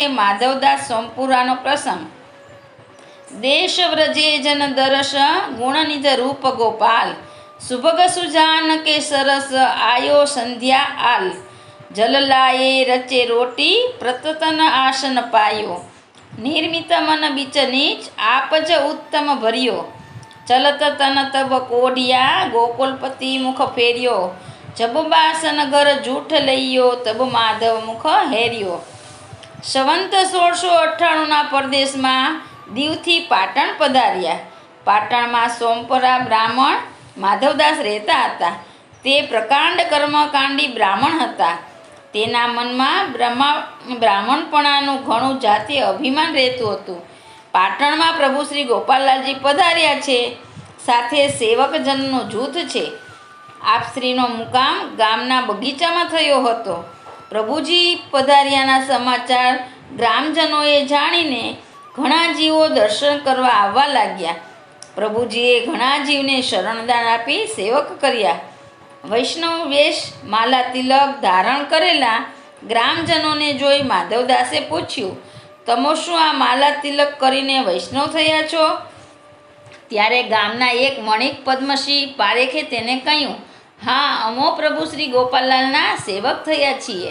એ માધવદાસ સોમપુરાનો પ્રસંગ. દેશ વ્રજે જન દરસ ગુણનિધ રૂપ ગોપાલ. સુભગ સુજાન કે સરસ આયો સંધ્યા આલ. જલલાએ રચે રોટી પ્રતતન આસન પાયો. નિર્મિત મન બીચ નીચ આપ જ ઉત્તમ ભર્યો. ચલત તન તબ કોડિયા ગોકુલપતિ મુખ ફેર્યો. જબબાસન ઘર જૂઠ લઈયો, તબ માધવ મુખ હેર્યો. સંવંત સોળસો અઠ્ઠાણુંના પરદેશમાં દીવથી પાટણ પધાર્યા. પાટણમાં સોમપરા બ્રાહ્મણ માધવદાસ રહેતા હતા. તે પ્રકાંડ કર્મકાંડી બ્રાહ્મણ હતા. તેના મનમાં બ્રહ્મા, બ્રાહ્મણપણાનું ઘણું જાતીય અભિમાન રહેતું હતું. પાટણમાં પ્રભુ શ્રી ગોપાલલાલજી પધાર્યા છે. સાથે સેવકજનનું જૂથ છે. આપશ્રીનો મુકામ ગામના બગીચામાં થયો હતો. પ્રભુજી પધાર્યાના સમાચાર ગ્રામજનોએ જાણીને ઘણા જીવો દર્શન કરવા આવવા લાગ્યા. પ્રભુજીએ ઘણા જીવને શરણદાન આપી સેવક કર્યા. વૈષ્ણવ વેશ માલા તિલક ધારણ કરેલા ગ્રામજનોને જોઈ માધવદાસે પૂછ્યું, તમો શું આ માલા તિલક કરીને વૈષ્ણવ થયા છો? ત્યારે ગામના એક મણિક પદ્મસિંહ પારેખે તેને કહ્યું હા, અમો પ્રભુ શ્રી ગોપાલલાલના સેવક થયા છીએ.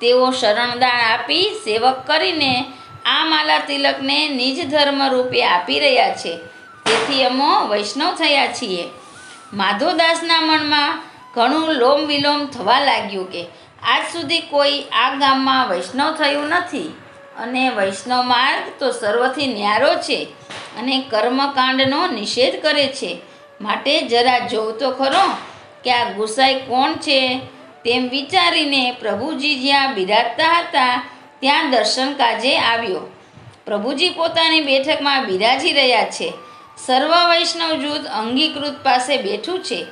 તેઓ શરણદાન આપી સેવક કરીને આ માલા તિલકને નિજ ધર્મ રૂપે આપી રહ્યા છે. તેથી અમો વૈષ્ણવ થયા છીએ. માધવદાસના મનમાં ઘણું લોમ વિલોમ થવા લાગ્યું કે આજ સુધી કોઈ આ ગામમાં વૈષ્ણવ થયું નથી. અને વૈષ્ણવ માર્ગ તો સર્વથી ન્યારો છે અને કર્મકાંડનો નિષેધ કરે છે. માટે જરા જોઉં તો ખરો કે આ ગુસાઈ કોણ છે? તેમ વિચારીને પ્રભુજી જ્યાં બિરાજતા હતા, ત્યાં દર્શન કાજે આવ્યો. પ્રભુજી પોતાની બેઠકમાં બિરાજી રહ્યા છે. સર્વ વૈષ્ણવ જૂથ અંગીકૃત પાસે બેઠું છે.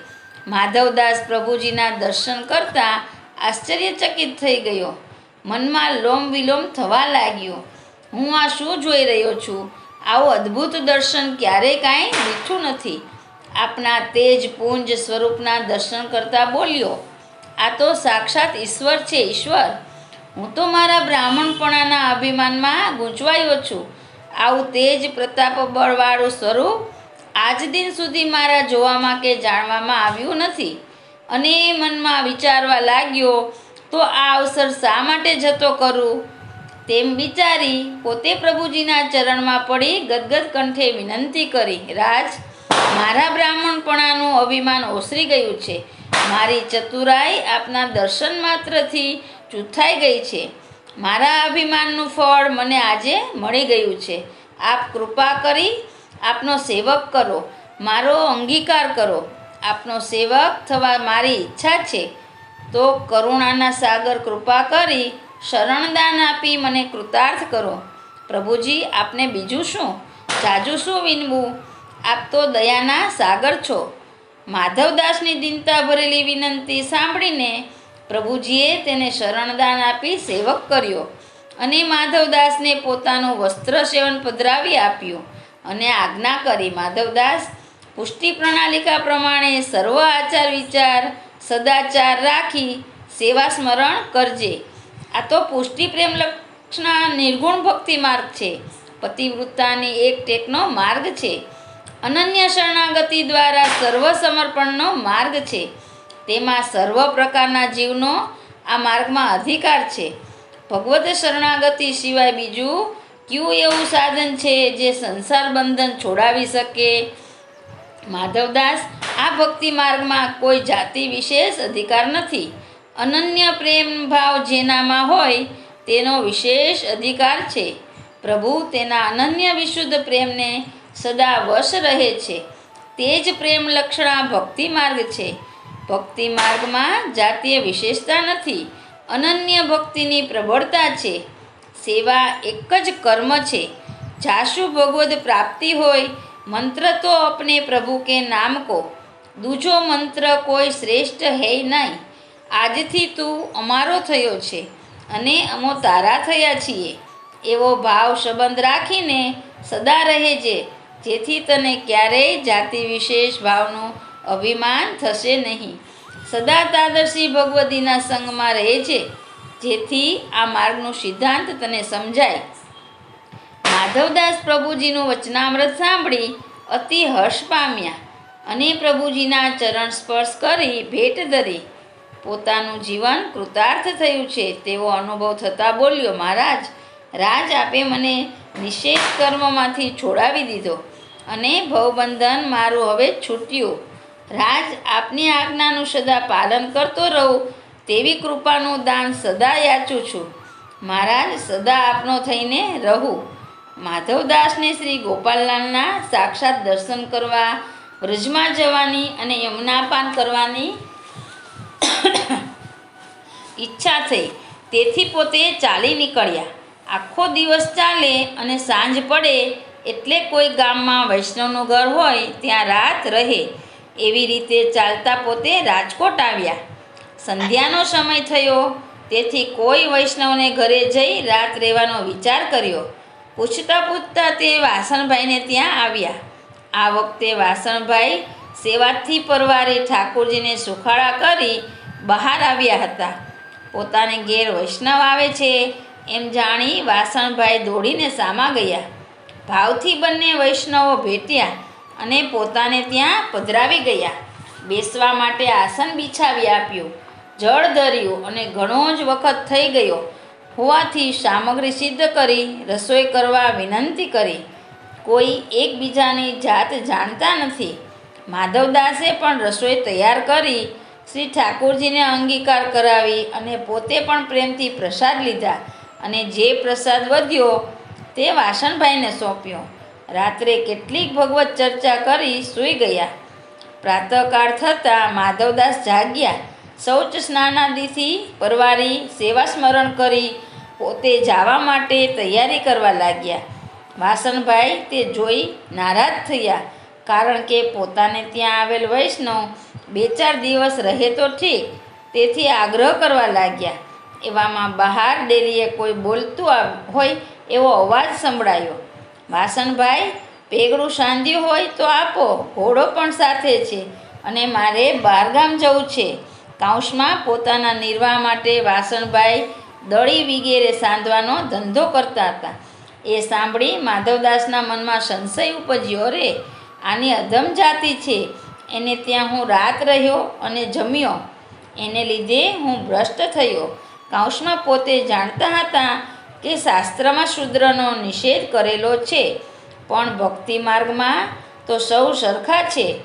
માધવદાસ પ્રભુજીના દર્શન કરતા આશ્ચર્યચકિત થઈ ગયો. મનમાં લોમ વિલોમ થવા લાગ્યો. હું આ શું જોઈ રહ્યો છું? આવું અદ્ભુત દર્શન ક્યારેય કાંઈ મીઠું નથી. આપના તેજ પુંજ સ્વરૂપના દર્શન કરતા બોલ્યો, આ તો સાક્ષાત ઈશ્વર છે, ઈશ્વર. હું તો મારા બ્રાહ્મણપણાના અભિમાનમાં ગૂંચવાયો છું. આવું તેજ પ્રતાપ બળવાળું સ્વરૂપ આજ દિન સુધી મારા જોવામાં કે જાણવામાં આવ્યું નથી. અને એ મનમાં વિચારવા લાગ્યો, તો આ અવસર શા માટે જતો કરું તેમ વિચારી પોતે પ્રભુજીના ચરણમાં પડી ગદગદ કંઠે વિનંતી કરી, રાજ મારા બ્રાહ્મણપણાનું અભિમાન ઓસરી ગયું છે. મારી ચતુરાઈ આપના દર્શન માત્રથી ચૂથાઈ ગઈ છે. મારા અભિમાનનું ફળ મને આજે મળી ગયું છે. આપ કૃપા કરી આપનો સેવક કરો. મારો અંગીકાર કરો. આપનો સેવક થવા મારી ઈચ્છા છે. તો કરુણાના સાગર કૃપા કરી શરણદાન આપી મને કૃતાર્થ કરો. પ્રભુજી, આપને બીજું શું? જાજુ શું વિનવું? આપ તો દયાના સાગર છો. માધવદાસની દિનતા ભરેલી વિનંતી સાંભળીને પ્રભુજીએ તેને શરણદાન આપી સેવક કર્યો અને માધવદાસને પોતાનું વસ્ત્ર સેવન પધરાવી આપ્યું અને આજ્ઞા કરી માધવદાસ, પુષ્ટિ પ્રણાલિકા પ્રમાણે સર્વ આચાર વિચાર સદાચાર રાખી સેવા સ્મરણ કરજે. આ તો પુષ્ટિ પ્રેમ લક્ષણા નિર્ગુણ ભક્તિ માર્ગ છે. પતિવૃત્તાની એક ટેકનો માર્ગ છે. અનન્ય શરણાગતિ દ્વારા સર્વ સમર્પણનો માર્ગ છે. તેમાં સર્વ પ્રકારના જીવનો આ માર્ગમાં અધિકાર છે. ભગવત શરણાગતિ સિવાય બીજું કયું એવું સાધન છે જે સંસાર બંધન છોડાવી શકે? માધવદાસ, આ ભક્તિ માર્ગમાં કોઈ જાતિ વિશેષ અધિકાર નથી. અનન્ય પ્રેમ ભાવ જેનામાં હોય તેનો વિશેષ અધિકાર છે. પ્રભુ તેના અનન્ય વિશુદ્ધ પ્રેમને સદા વશ રહે છે. તે જ પ્રેમ લક્ષણા ભક્તિ માર્ગ છે. ભક્તિ માર્ગમાં જાતીય વિશેષતા નથી. અનન્ય ભક્તિની પ્રબળતા છે. સેવા એક જ કર્મ છે. જાશુ ભગવદ પ્રાપ્તિ હોય, મંત્ર તો અપને પ્રભુ કે નામ કો. દૂજો મંત્ર કોઈ શ્રેષ્ઠ હે નહીં. આજથી તું અમારો થયો છે અને અમો તારા થયા છીએ. એવો ભાવ સંબંધ રાખીને સદા રહેજે જેથી તને ક્યારેય જાતિ વિશેષ ભાવનું અભિમાન થશે નહીં. સદા તાદર્શી ભગવતીના સંગમાં રહે છે, જેથી આ માર્ગનો સિદ્ધાંત તને સમજાય. માધવદાસ પ્રભુજીનું વચનામૃત સાંભળી અતિ હર્ષ પામ્યા અને પ્રભુજીના ચરણ સ્પર્શ કરી ભેટ ધરી. પોતાનું જીવન કૃતાર્થ થયું છે, તેવો અનુભવ થતાં બોલ્યો, મહારાજ, રાજ આપે મને નિષેધ કર્મમાંથી છોડાવી દીધો. અને ભવબંધન મારું હવે છૂટ્યું. રાજ આપની આજ્ઞાનું સદા પાલન કરતો રહું, તેવી કૃપાનું દાન સદા યાચું છું. મહારાજ, સદા આપનો થઈને રહું. માધવદાસને શ્રી ગોપાલલાલના સાક્ષાત દર્શન કરવા, વ્રજમાં જવાની અને યમુનાપાન કરવાની ઈચ્છા થઈ. તેથી પોતે ચાલી નીકળ્યા. આખો દિવસ ચાલે અને સાંજ પડે એટલે કોઈ ગામમાં વૈષ્ણવનું ઘર હોય, ત્યાં રાત રહે. એવી રીતે ચાલતા પોતે રાજકોટ આવ્યા. સંધ્યાનો સમય થયો. તેથી કોઈ વૈષ્ણવને ઘરે જઈ રાત રહેવાનો વિચાર કર્યો. પૂછતા પૂછતા તે વાસણભાઈને ત્યાં આવ્યા. આ વખતે વાસણભાઈ સેવાથી પરવારે ઠાકોરજીને સુખાળા કરી બહાર આવ્યા હતા. પોતાને ઘેર વૈષ્ણવ આવે છે, એમ જાણી વાસણભાઈ દોડીને સામા ગયા. ભાવથી બંને વૈષ્ણવો ભેટ્યા અને પોતાને ત્યાં પધરાવી ગયા. બેસવા માટે આસન બિછાવી આપ્યું. જળ ધર્યું અને ઘણો જ વખત થઈ ગયો. હોવાથી સામગ્રી સિદ્ધ કરી, રસોઈ કરવા વિનંતી કરી. કોઈ એકબીજાની જાત જાણતા નથી. માધવદાસે પણ રસોઈ તૈયાર કરી, શ્રી ઠાકોરજીને અંગીકાર કરાવી અને પોતે પણ પ્રેમથી પ્રસાદ લીધા અને જે પ્રસાદ વધ્યો તે વાસણભાઈને સોંપ્યો. રાત્રે કેટલીક ભગવત ચર્ચા કરી સૂઈ ગયા. પ્રાતઃકાળ થતાં માધવદાસ જાગ્યા. શૌચ સ્નાનાદિથી પરવારી સેવા સ્મરણ કરી પોતે જવા માટે તૈયારી કરવા લાગ્યા. વાસણભાઈ તે જોઈ નારાજ થયા, કારણ કે પોતાને ત્યાં આવેલ વૈષ્ણવ બે ચાર દિવસ રહે તો ઠીક, તેથી આગ્રહ કરવા લાગ્યા. એવામાં બહાર ડેરીએ કોઈ બોલતું હોય એવો અવાજ સંભળાયો. વાસણભાઈ, પેગડું સાંધ્યું હોય તો આપો, ઘોડો પણ સાથે છે અને મારે બહારગામ જવું છે. કાંસમાં પોતાના નિર્વાહ માટે વાસણભાઈ દળી વગેરે સાંધવાનો ધંધો કરતા હતા. એ સાંભળી માધવદાસના મનમાં સંશય ઉપજ્યો રે આની અધમ જાતિ છે. એને ત્યાં હું રાત રહ્યો અને જમ્યો. એને લીધે હું ભ્રષ્ટ થયો. કાંસમાં પોતે જાણતા હતા કે શાસ્ત્રમાં શૂદ્રનો નિષેધ કરેલો છે. પણ ભક્તિ માર્ગમાં તો સૌ સરખા છે.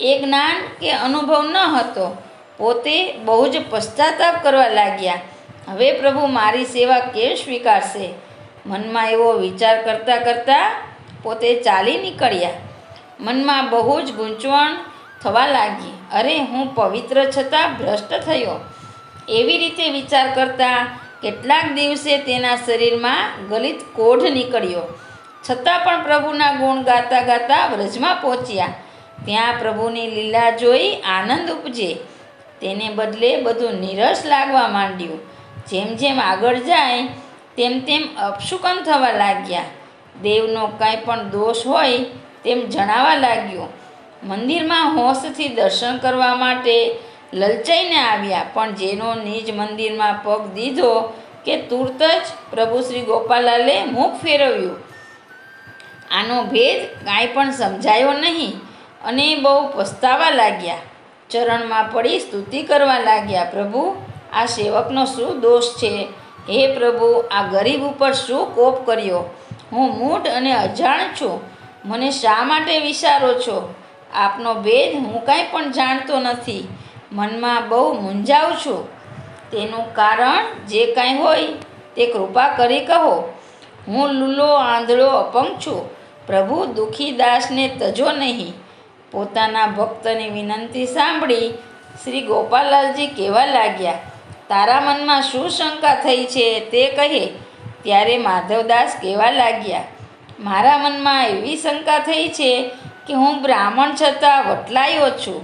એ જ્ઞાન કે અનુભવ ન હતો. પોતે બહુ જ પશ્ચાતાપ કરવા લાગ્યા. હવે પ્રભુ મારી સેવા કે સ્વીકારશે? મનમાં એવો વિચાર કરતાં કરતાં પોતે ચાલી નીકળ્યા. મનમાં બહુ જ ગૂંચવણ થવા લાગી. અરે, હું પવિત્ર છતાં ભ્રષ્ટ થયો. એવી રીતે વિચાર કરતા કેટલાક દિવસે તેના શરીરમાં ગલિત કોઢ નીકળ્યો. છતાં પણ પ્રભુના ગુણ ગાતા ગાતા વ્રજમાં પહોંચ્યા. ત્યાં પ્રભુની લીલા જોઈ આનંદ ઉપજે. તેને બદલે બધું નીરસ લાગવા માંડ્યું. જેમ જેમ આગળ જાય, તેમ તેમ અપશુકન થવા લાગ્યા. દેવનો કાંઈ પણ દોષ હોય, તેમ જણાવા લાગ્યો. મંદિરમાં હોંશથી દર્શન કરવા માટે લલચાઈને આવ્યા, પણ જેનો નિજ મંદિરમાં પગ દીધો કે તુરત જ પ્રભુ શ્રી ગોપાલાલે મુખ ફેરવ્યું. આનો ભેદ કાંઈ પણ સમજાયો નહીં અને બહુ પસ્તાવા લાગ્યા. ચરણમાં પડી સ્તુતિ કરવા લાગ્યા, પ્રભુ, આ સેવકનો શું દોષ છે? હે પ્રભુ, આ ગરીબ ઉપર શું કોપ કર્યો? હું મૂઢ અને અજાણ છું. મને શા માટે વિચારો છો? આપનો ભેદ હું કાંઈ પણ જાણતો નથી. મનમાં બહુ મૂંઝાવ છું. તેનું કારણ જે કાંઈ હોય તે કૃપા કરી કહો. હું લૂલો આંધળો અપંગ છું. પ્રભુ દુઃખી દાસને તજો નહીં. પોતાના ભક્તની વિનંતી સાંભળી શ્રી ગોપાલાલજી કહેવા લાગ્યા, તારા મનમાં શું શંકા થઈ છે તે કહે. ત્યારે માધવદાસ કહેવા લાગ્યા, મારા મનમાં એવી શંકા થઈ છે કે હું બ્રાહ્મણ છતાં વટલાયો છું.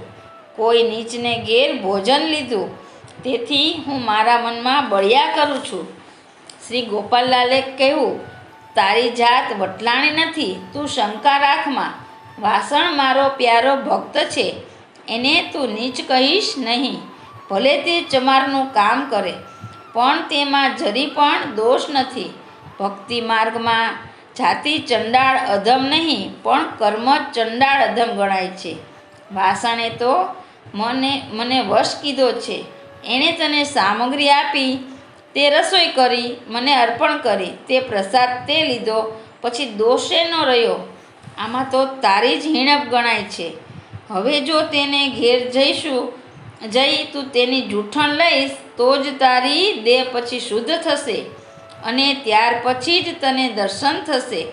કોઈ નીચને ઘેર ભોજન લીધું. તેથી હું મારા મનમાં બળ્યા કરું છું. શ્રી ગોપાલલાલે કહેવું તારી જાત વટલાણી નથી, તું શંકા રાખમાં વાસણ મારો પ્યારો ભક્ત છે. એને તું નીચ કહીશ નહીં. ભલે તે ચમારનું કામ કરે, પણ તેમાં જરી પણ દોષ નથી. ભક્તિ માર્ગમાં જાતિ ચંડાળ અધમ નહીં, પણ કર્મ ચંડાળ અધમ ગણાય છે. વાસણે તો મને મને વશ કીધો છે. એણે તને સામગ્રી આપી, તે રસોઈ કરી, મને અર્પણ કરી, તે પ્રસાદ તે લીધો, પછી દોષે ન રહ્યો. આમાં તો તારી જ હિણપ ગણાય છે. હવે જો તેને ઘેર જઈશું, જઈ તું તેની જૂઠણ લઈશ, તો જ તારી દેહ પછી શુદ્ધ થશે અને ત્યાર પછી જ તને દર્શન થશે.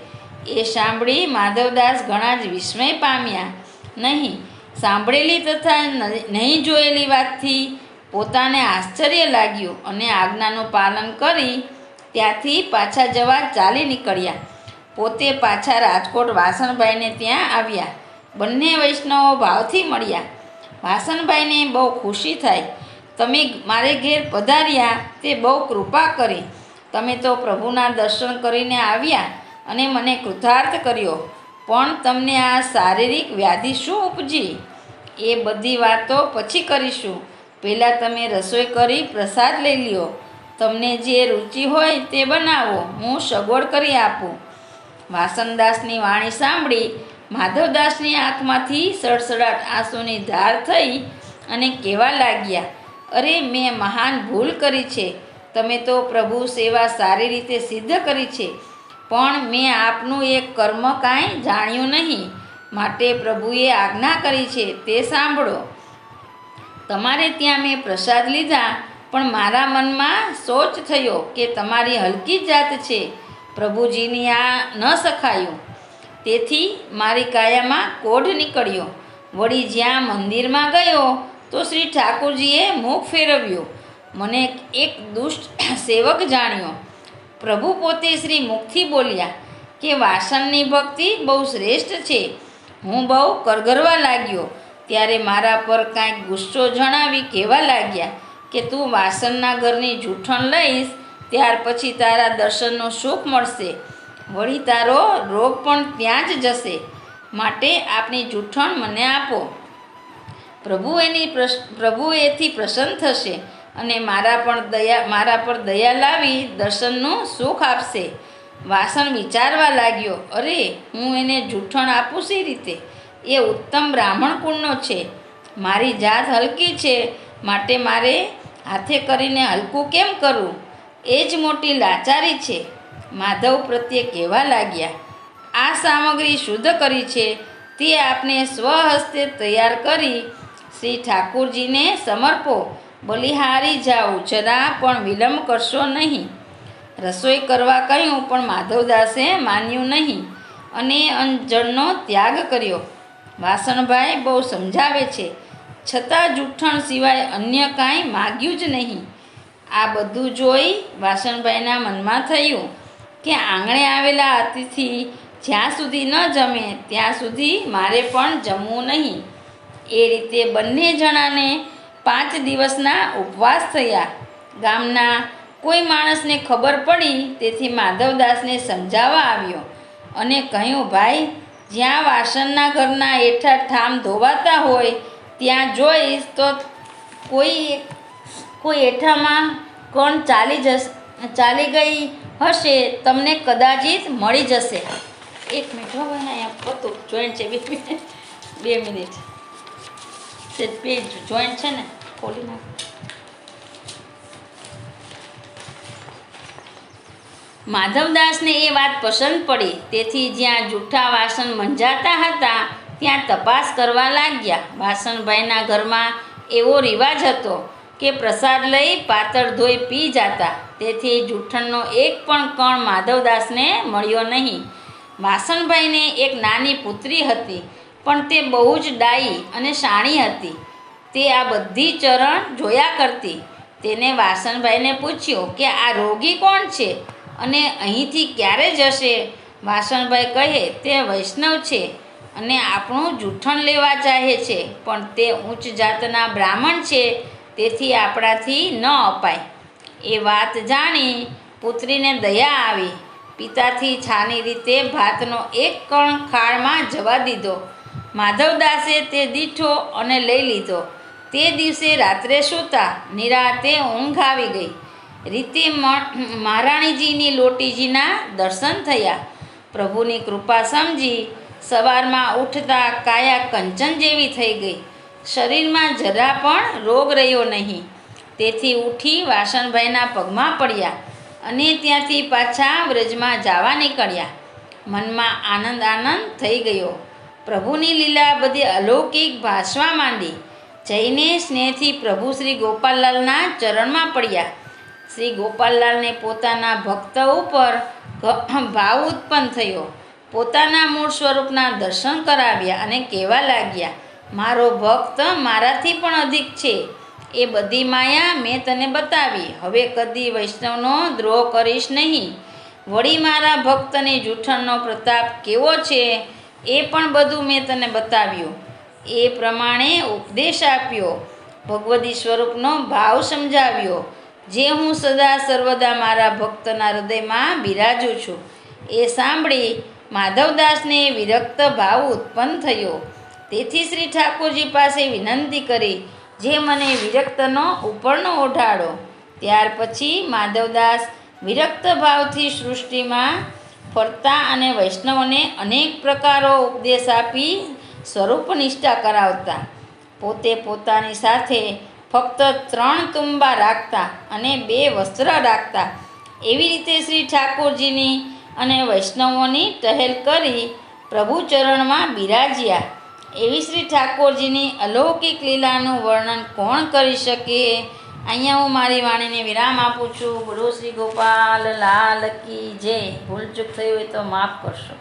એ સાંભળી માધવદાસ ઘણા જ વિસ્મય પામ્યા. નહીં સાંભળેલી તથા નહીં જોયેલી વાતથી પોતાને આશ્ચર્ય લાગ્યું અને આજ્ઞાનું પાલન કરી ત્યાંથી પાછા જવા ચાલી નીકળ્યા. પોતે પાછા રાજકોટ વાસણભાઈને ત્યાં આવ્યા. બંને વૈષ્ણવો ભાવથી મળ્યા. વાસણભાઈને બહુ ખુશી થાય. તમે મારે ઘેર પધાર્યા, તે બહુ કૃપા કરી. તમે તો પ્રભુના દર્શન કરીને આવ્યા અને મને કૃતાર્થ કર્યો. પણ તમને આ શારીરિક વ્યાધિ શું ઉપજી? એ બધી વાતો પછી કરીશું. પહેલાં તમે રસોઈ કરી પ્રસાદ લઈ લ્યો. તમને જે રુચિ હોય તે બનાવો. હું સગવડ કરી આપું. વાસનદાસની વાણી સાંભળી માધવદાસની આંખમાંથી સડસડાટ આંસુની ધાર થઈ અને કહેવા લાગ્યા, અરે, મેં મહાન ભૂલ કરી છે. તમે તો પ્રભુ સેવા સારી રીતે સિદ્ધ કરી છે. પણ મેં આપનું એક કર્મ કાંઈ જાણ્યું નહીં. માટે પ્રભુએ આજ્ઞા કરી છે, તે સાંભળો. તમારે ત્યાં મેં પ્રસાદ લીધા, પણ મારા મનમાં સોચ થયો કે તમારી હલકી જાત છે. પ્રભુજીની આ ન સખાયું. તેથી મારી કાયામાં કોઢ નીકળ્યો. વળી જ્યાં મંદિરમાં ગયો, તો શ્રી ઠાકોરજીએ મુખ ફેરવ્યું. મને એક દુષ્ટ સેવક જાણ્યો. પ્રભુ પોતે શ્રી મુખથી બોલ્યા કે વાસણની ભક્તિ બહુ શ્રેષ્ઠ છે. હું બહુ કરગરવા લાગ્યો ત્યારે મારા પર કાંઈક ગુસ્સો જણાવી કહેવા લાગ્યા કે તું વાસણના ઘરની જૂઠણ લઈશ, ત્યાર પછી તારા દર્શનનો સુખ મળશે. વળી તારો રોગ પણ ત્યાં જ જશે. માટે આપની જૂઠણ મને આપો. પ્રભુ એની પ્રભુ એથી પ્રસન્ન થશે. અને મારા પણ દયા, મારા પર દયા લાવી દર્શનનું સુખ આપશે. વાસણ વિચારવા લાગ્યો, અરે, હું એને જૂઠણ આપું સી રીતે? એ ઉત્તમ બ્રાહ્મણ કુળનો છે. મારી જાત હલકી છે, માટે મારે હાથે કરીને હલકું કેમ કરવું એ જ મોટી લાચારી છે. માધવ પ્રત્યે કહેવા લાગ્યા, આ સામગ્રી શુદ્ધ કરી છે. તે આપને સ્વહસ્તે તૈયાર કરી શ્રી ઠાકુરજીને સમર્પો. બલિહારી જાઓ, જરા પણ વિલંબ કરશો નહીં. રસોઈ કરવા કહ્યું, પણ માધવદાસે માન્યું નહીં અને અંજણનો ત્યાગ કર્યો. વાસણભાઈ બહુ સમજાવે છે, છતાં જૂઠણ સિવાય અન્ય કાંઈ માગ્યું જ નહીં. આ બધું જોઈ વાસણભાઈના મનમાં થયું કે આંગણે આવેલા અતિથિ જ્યાં સુધી ન જમે, ત્યાં સુધી મારે પણ જમવું નહીં. એ રીતે બંને જણાને પાંચ દિવસના ઉપવાસ થયા. ગામના કોઈ માણસને ખબર પડી તેથી માધવદાસને સમજાવવા આવ્યો અને કહ્યું, ભાઈ, જ્યાં વાસણના ઘરના એઠા ઠામ ધોવાતા હોય, ત્યાં જોઈશ તો કોઈ કોઈ હેઠામાં કોણ ચાલી જશે, ચાલી ગઈ હશે, તમને કદાચિત મળી જશે. એક મિનિટ હો અહીંયા હતું જોઈન્ટ છે, બે મિનિટ બે મિનિટ. જોઈન્ટ છે ને નાખ. માધવદાસને એ વાત પસંદ પડી. તેથી જ્યાં જૂઠા વાસણ મંજાતા હતા, ત્યાં તપાસ કરવા લાગ્યા. વાસણભાઈના ઘરમાં એવો રિવાજ હતો કે પ્રસાદ લઈ પાતળ ધોઈ પી જતા. તેથી જૂઠણનો એક પણ કણ માધવદાસને મળ્યો નહીં. વાસણભાઈને એક નાની પુત્રી હતી, પણ તે બહુ જ ડાઈ અને શાણી હતી. તે આ બધી ચરણ જોયા કરતી. તેને વાસણભાઈને પૂછ્યું કે આ રોગી કોણ છે અને અહીંથી ક્યારે જશે? વાસણભાઈ કહે, તે વૈષ્ણવ છે અને આપણું જૂઠણ લેવા ચાહે છે, પણ તે ઉચ્ચ જાતના બ્રાહ્મણ છે, તેથી આપણાથી ન અપાય. એ વાત જાણી પુત્રીને દયા આવી. પિતાથી છાની રીતે ભાતનો એક કણ ખાળમાં જવા દીધો. માધવદાસે તે દીઠો અને લઈ લીધો. તે દિવસે રાત્રે સૂતા નિરાતે ઊંઘ આવી ગઈ. રીતે મહારાણીજીની લોટીજીના દર્શન થયા. પ્રભુની કૃપા સમજી સવારમાં ઉઠતા કાયા કંચન જેવી થઈ ગઈ. શરીરમાં જરા પણ રોગ રહ્યો નહીં. તેથી ઉઠી વાસણભાઈના પગમાં પડ્યા અને ત્યાંથી પાછા વ્રજમાં જવા નીકળ્યા. મનમાં આનંદ આનંદ થઈ ગયો. પ્રભુની લીલા બધી અલૌકિક ભાસવા માંડી. જઈને સ્નેહથી પ્રભુ શ્રી ગોપાલલાલના ચરણમાં પડ્યા. શ્રી ગોપાલલાલને પોતાના ભક્ત ઉપર ભાવ ઉત્પન્ન થયો. પોતાના મૂળ સ્વરૂપના દર્શન કરાવ્યા અને કહેવા લાગ્યા, મારો ભક્ત મારાથી પણ અધિક છે. એ બધી માયા મેં તને બતાવી. હવે કદી વૈષ્ણવનો દ્રોહ કરીશ નહીં. વળી મારા ભક્તને જૂઠણનો પ્રતાપ કેવો છે? એ પણ બધું મેં તને બતાવ્યું. એ પ્રમાણે ઉપદેશ આપ્યો. ભગવદી સ્વરૂપનો ભાવ સમજાવ્યો. જે હું સદા સર્વદા મારા ભક્તના હૃદયમાં બિરાજું છું. એ સાંભળી માધવદાસને વિરક્ત ભાવ ઉત્પન્ન થયો. તેથી શ્રી ઠાકોરજી પાસે વિનંતી કરી, જે મને વિરક્તનો ઉપરનો ઓઢાડો ત્યાર પછી માધવદાસ વિરક્ત ભાવથી સૃષ્ટિમાં ફરતા અને વૈષ્ણવને અનેક પ્રકારો ઉપદેશ આપી સ્વરૂપ નિષ્ઠા કરાવતા. પોતે પોતાની સાથે ફક્ત ત્રણ તુંબા રાખતા અને બે વસ્ત્ર રાખતા. એવી રીતે શ્રી ઠાકોરજીની અને વૈષ્ણવોની ટહેલ કરી પ્રભુ ચરણમાં બિરાજ્યા. એવી શ્રી ઠાકોરજીની અલૌકિક લીલાનું વર્ણન કોણ કરી શકે? અહીંયા હું મારી વાણીને વિરામ આપું છું. બોલો શ્રી ગોપાલ લાલ કી જય. ભૂલચૂક થઈ હોય તો માફ કરશો.